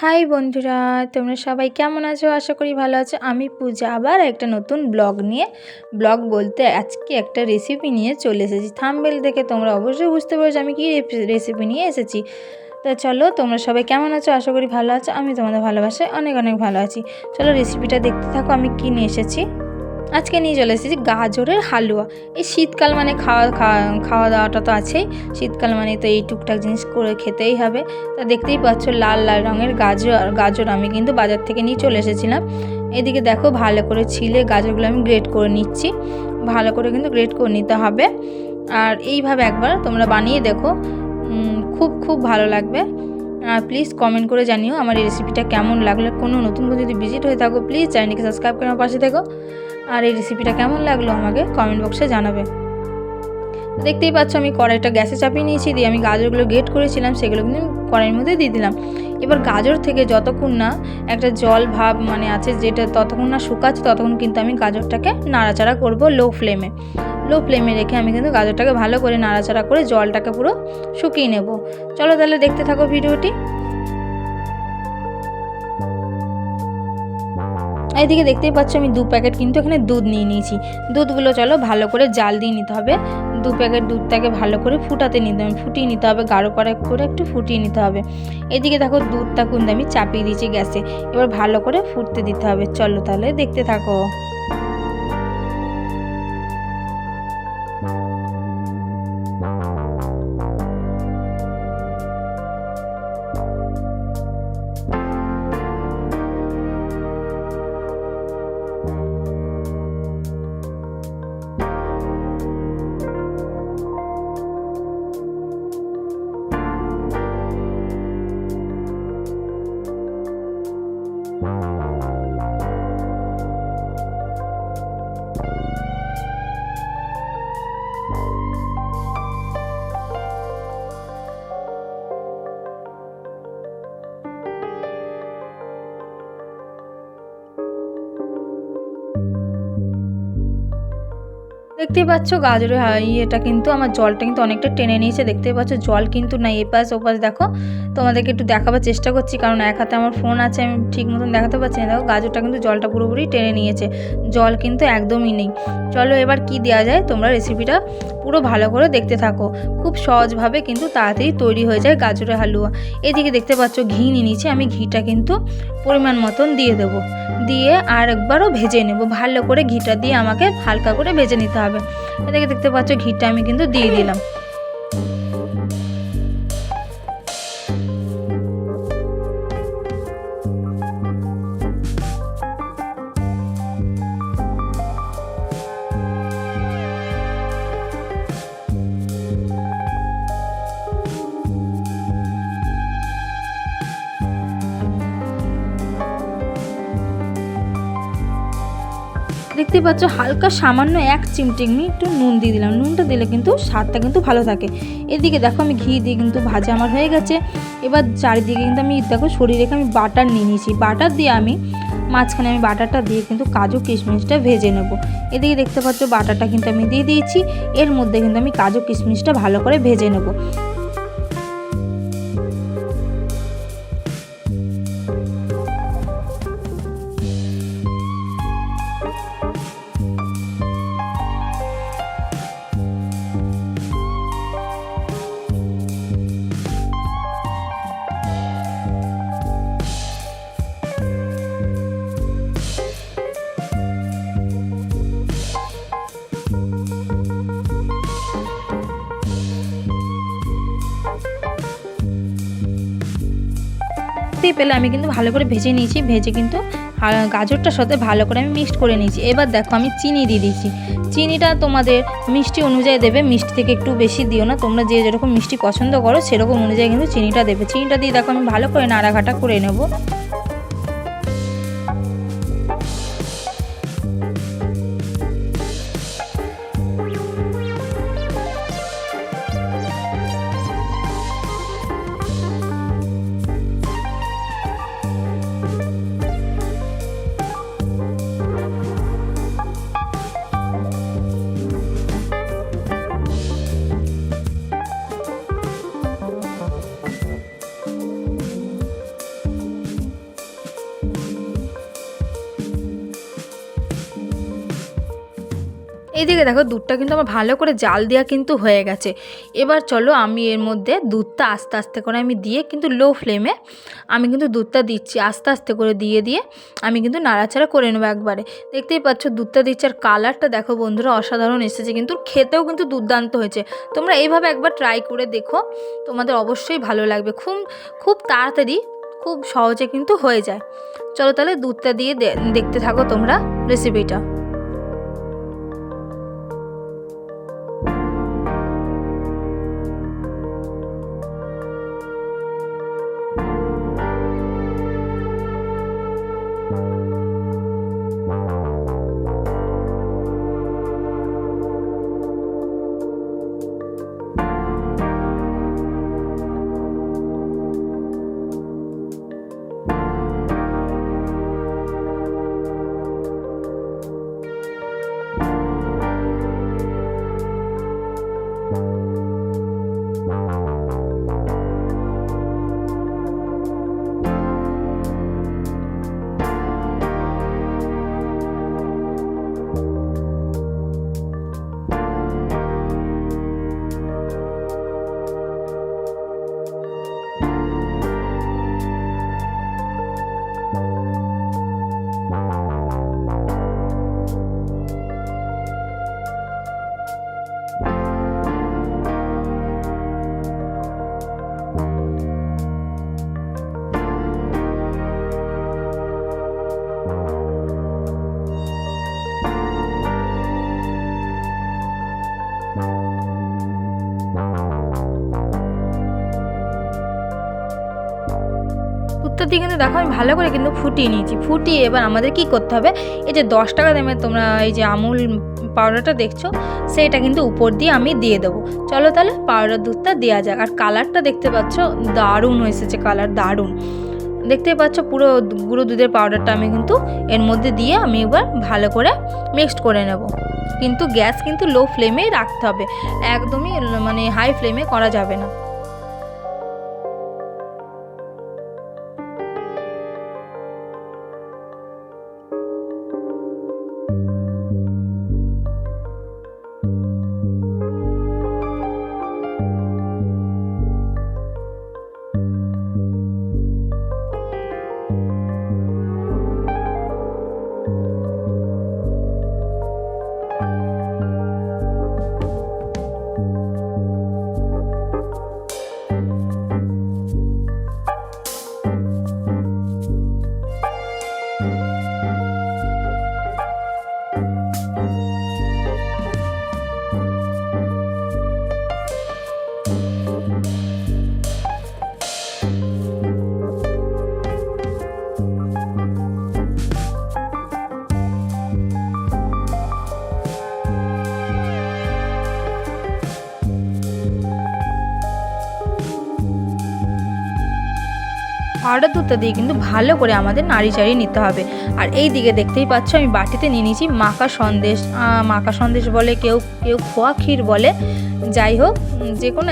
High বন্ধুরা, তোমরা সবাই কেমন আছো? আশা করি ভালো আছো। আমি পূজা আবার একটা নতুন ব্লগ নিয়ে, ব্লগ বলতে আজকে একটা রেসিপি নিয়ে চলে এসেছি। থামবেল দেখে তোমরা অবশ্যই বুঝতে পেরেছ আমি কী রেসিপি নিয়ে এসেছি। তা চলো, তোমরা সবাই কেমন আছো? আশা করি ভালো আছো। আমি তোমাদের ভালোবাসায় অনেক অনেক ভালো আছি। চলো রেসিপিটা দেখতে থাকো, আমি কী নিয়ে এসেছি। আজকে নিয়ে চলে এসেছি গাজরের হালুয়া। এই শীতকাল মানে খাওয়া খাওয়া দাওয়াটা তো আছেই। শীতকাল মানে তো এই টুকটাক জিনিস করে খেতেই হবে। তা দেখতেই পাচ্ছ লাল লাল রঙের গাজর গাজর আমি কিন্তু বাজার থেকে নিয়ে চলে এসেছিলাম। এদিকে দেখো ভালো করে ছিলে গাজরগুলো আমি গ্রেট করে নিচ্ছি। ভালো করে কিন্তু গ্রেট করে নিতে হবে। আর এইভাবে একবার তোমরা বানিয়ে দেখো। খুব খুব ভালো লাগবে। প্লিজ কমেন্ট করে জানিও আমার এই রেসিপিটা কেমন লাগল। কোনো নতুন বন্ধু যদি ভিজিট হয়ে থাকো প্লিজ চ্যানেলকে সাবস্ক্রাইব করে আমার পাশে থেকো। আর এই রেসিপিটা কেমন লাগল আমাকে কমেন্ট বক্সে জানাবে। দেখতেই পাচ্ছ আমি কড়াইটা গ্যাসে চাপিয়ে নিয়েছি, দিয়ে আমি গাজরগুলো গেট করেছিলাম, সেগুলো কিন্তু কড়াইয়ের মধ্যে দিয়ে দিলাম। এবার গাজর থেকে যতক্ষণ না একটা জল ভাব মানে আছে যেটা ততক্ষণ না শুকাচ্ছে, ততক্ষণ কিন্তু আমি গাজরটাকে নাড়াচাড়া করব লো ফ্লেমে লো ফ্লেমে রেখে আমি কিন্তু গাজরটাকে ভালো করে নাড়াচাড়া করে জলটাকে পুরো শুকিয়ে নেব। চলো তাহলে দেখতে থাকো ভিডিওটি। এদিকে দেখতেই পাচ্ছ আমি দু প্যাকেট কিন্তু এখানে দুধ নিয়ে নিয়েছি। দুধগুলো চলো ভালো করে জাল দিয়ে নিতে হবে। দু প্যাকেট দুধটাকে ভালো করে ফুটাতে নিতে হবে। ফুটিয়ে নিতে হবে, গাঢ় করে করে একটু ফুটিয়ে নিতে হবে। এদিকে দেখো দুধটা কিন্তু আমি চাপিয়ে দিয়েছি গ্যাসে। এবার ভালো করে ফুটতে দিতে হবে। চলো তাহলে দেখতে থাকো। Thank you. দেখতেই পাচ্ছ গাজরের ইয়েটা কিন্তু আমার জলটা কিন্তু অনেকটা টেনে নিয়েছে, দেখতেই পাচ্ছ জল কিন্তু নাই, এপাশ ওপাশ দেখো। তোমাদেরকে একটু দেখাবার চেষ্টা করছি, কারণ এক হাতে আমার ফোন আছে, আমি ঠিক মতন দেখাতে পারছি না। দেখো, গাজরটা কিন্তু জলটা পুরোপুরি টেনে নিয়েছে, জল কিন্তু একদমই নেই। চলো এবার কি দেওয়া যায়, তোমরা রেসিপিটা পুরো ভালো করে দেখতে থাকো। খুব সহজভাবে কিন্তু তাড়াতাড়ি তৈরি হয়ে যায় গাজরের হালুয়া। এদিকে দেখতে পাচ্ছ ঘি নিয়ে নিয়েছি। আমি ঘিটা কিন্তু পরিমাণ মতন দিয়ে দেব। দিয়ে আর একবারও ভেজে নেব। ভালো করে ঘিটা দিয়ে আমাকে হালকা করে ভেজে নিতে হবে। এদিকে দেখতে পাচ্ছ ঘিটা আমি কিন্তু দিয়ে দিলাম। দেখতে পাচ্ছ, হালকা সামান্য এক চিমটি আমি একটু নুন দিয়ে দিলাম। নুনটা দিলে কিন্তু স্বাদটা কিন্তু ভালো থাকে। এদিকে দেখো আমি ঘি দিয়ে কিন্তু ভাজা আমার হয়ে গেছে। এবার চারিদিকে কিন্তু আমি দেখো শরীরে আমি বাটার নিয়ে নিয়েছি। বাটার দিয়ে আমি মাঝখানে আমি বাটারটা দিয়ে কিন্তু কাজু কিশমিশটা ভেজে নেব। এদিকে দেখতে পাচ্ছ, বাটারটা কিন্তু আমি দিয়ে দিয়েছি। এর মধ্যে কিন্তু আমি কাজু কিশমিশটা ভালো করে ভেজে নেব। দেখতেই পেলে, আমি কিন্তু ভালো করে ভেজে নিয়েছি, ভেজে কিন্তু গাজরটার সাথে ভালো করে আমি মিক্সড করে নিয়েছি। এবার দেখো, আমি চিনি দিয়ে দিয়েছি। চিনিটা তোমাদের মিষ্টি অনুযায়ী দেবে, মিষ্টি থেকে একটু বেশি দিও না। তোমরা যে যেরকম মিষ্টি পছন্দ করো, সেরকম অনুযায়ী কিন্তু চিনিটা দেবে। চিনিটা দিয়ে দেখো, আমি ভালো করে নাড়াঘাটা করে নেব। এইদিকে দেখো, দুধটা কিন্তু আমার ভালো করে জাল দেওয়া কিন্তু হয়ে গেছে। এবার চলো আমি এর মধ্যে দুধটা আস্তে আস্তে করে আমি দিয়ে কিন্তু লো ফ্লেমে আমি কিন্তু দুধটা দিচ্ছি। আস্তে আস্তে করে দিয়ে দিয়ে আমি কিন্তু নাড়াচাড়া করে নেব একবারে। দেখতেই পাচ্ছ দুধটা দিচ্ছি আর কালারটা দেখো বন্ধুরা অসাধারণ এসেছে কিন্তু খেতেও কিন্তু দুর্দান্ত হয়েছে। তোমরা এইভাবে একবার ট্রাই করে দেখো, তোমাদের অবশ্যই ভালো লাগবে। খুব খুব তাড়াতাড়ি, খুব সহজে কিন্তু হয়ে যায়। চলো তাহলে দুধটা দিয়ে দেখতে থাকো তোমরা রেসিপিটা দিয়ে কিন্তু দেখো, আমি ভালো করে কিন্তু ফুটিয়ে নিয়েছি। ফুটিয়ে এবার আমাদের কি করতে হবে? এই যে দশ টাকা দামে তোমরা এই যে আমুল পাউডারটা দেখছ, সেইটা কিন্তু উপর দিয়ে আমি দিয়ে দেবো। চলো তাহলে পাউডার দুধটা দেওয়া যাক। আর কালারটা দেখতে পাচ্ছ, দারুণ এসেছে কালার, দারুণ। দেখতে পাচ্ছ পুরো গুঁড়ো দুধের পাউডারটা আমি কিন্তু এর মধ্যে দিয়ে আমি এবার ভালো করে মিক্সড করে নেব। কিন্তু গ্যাস কিন্তু লো ফ্লেমে রাখতে হবে। একদমই মানে হাই ফ্লেমে করা যাবে না। পাউডার দুধটা দিয়ে কিন্তু ভালো করে আমাদের নাড়ি চাড়িয়ে নিতে হবে। আর এই দিকে দেখতেই পাচ্ছ, আমি বাটিতে নিয়ে নিয়েছি মাখা সন্দেশ। মাখা সন্দেশ বলে কেউ কেউ খোয়া ক্ষীর বলে। যাই হোক, যে কোনো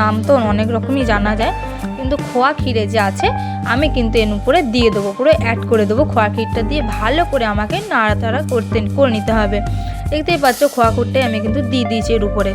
নাম তো অনেক রকমই জানা যায়। কিন্তু খোয়া ক্ষীরে যে আছে, আমি কিন্তু এর উপরে দিয়ে দেবো, পুরো অ্যাড করে দেবো খোয়া ক্ষীরটা দিয়ে। ভালো করে আমাকে নাড়াতাড়া করতে, করে নিতে হবে। দেখতেই পাচ্ছ খোয়া ক্ষীরটাই আমি কিন্তু দিয়ে দিয়েছি এর উপরে।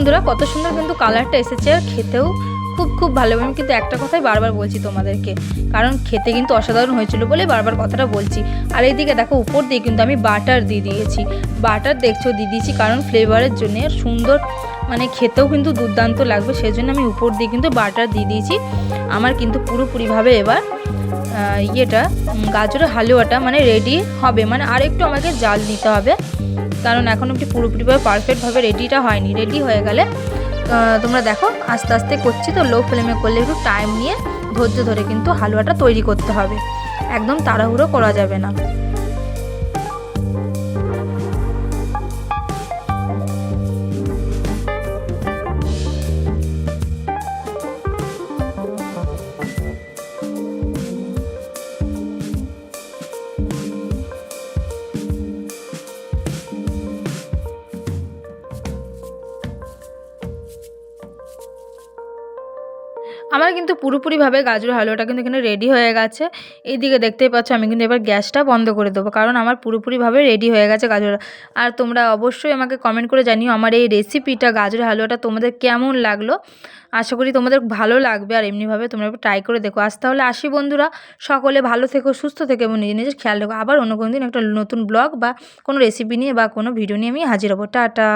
বন্ধুরা, কত সুন্দর কিন্তু কালারটা এসেছে আর খেতেও খুব খুব ভালো। আমি কিন্তু একটা কথাই বারবার বলছি তোমাদেরকে, কারণ খেতে কিন্তু অসাধারণ হয়েছিল বলে বারবার কথাটা বলছি। আর এইদিকে দেখো, উপর দিয়ে কিন্তু আমি বাটার দিয়ে দিয়েছি। বাটার দেখছ, দিয়ে দিয়েছি কারণ ফ্লেভারের জন্য সুন্দর মানে খেতেও কিন্তু দুর্দান্ত লাগবে। সেই জন্য আমি উপর দিয়ে কিন্তু বাটার দিয়ে দিয়েছি। আমার কিন্তু পুরোপুরিভাবে এবার ইয়েটা গাজরের হালুয়াটা মানে রেডি হবে। মানে আর একটু আমাকে জাল নিতে হবে। কারণ এখনও কি পুরোপুরিভাবে পারফেক্টভাবে রেডিটা হয়নি। রেডি হয়ে গেলে তোমরা দেখো, আস্তে আস্তে করছি তো লো ফ্লেমে করলে একটু টাইম নিয়ে ধৈর্য ধরে কিন্তু হালুয়াটা তৈরি করতে হবে। একদম তাড়াহুড়ো করা যাবে না। আমার কিন্তু পুরোপুরিভাবে গাজর হালুয়াটা কিন্তু এখানে রেডি হয়ে গেছে। এইদিকে দেখতেই পাচ্ছ, আমি কিন্তু এবার গ্যাসটা বন্ধ করে দেবো, কারণ আমার পুরোপুরিভাবে রেডি হয়ে গেছে গাজর আর তোমরা অবশ্যই আমাকে কমেন্ট করে জানিও আমার এই রেসিপিটা গাজর হালুয়াটা তোমাদের কেমন লাগল। আশা করি তোমাদের ভালো লাগবে, আর এমনিভাবে তোমরা ট্রাই করে দেখো। আজ তাহলে আসি বন্ধুরা, সকলে ভালো থেকো, সুস্থ থেকো, এবং নিজের নিজের খেয়াল রেখো। আবার অন্য কোনো দিন একটা নতুন ব্লগ বা কোনো রেসিপি নিয়ে বা কোনো ভিডিও নিয়ে আমি হাজির হব। টাটা!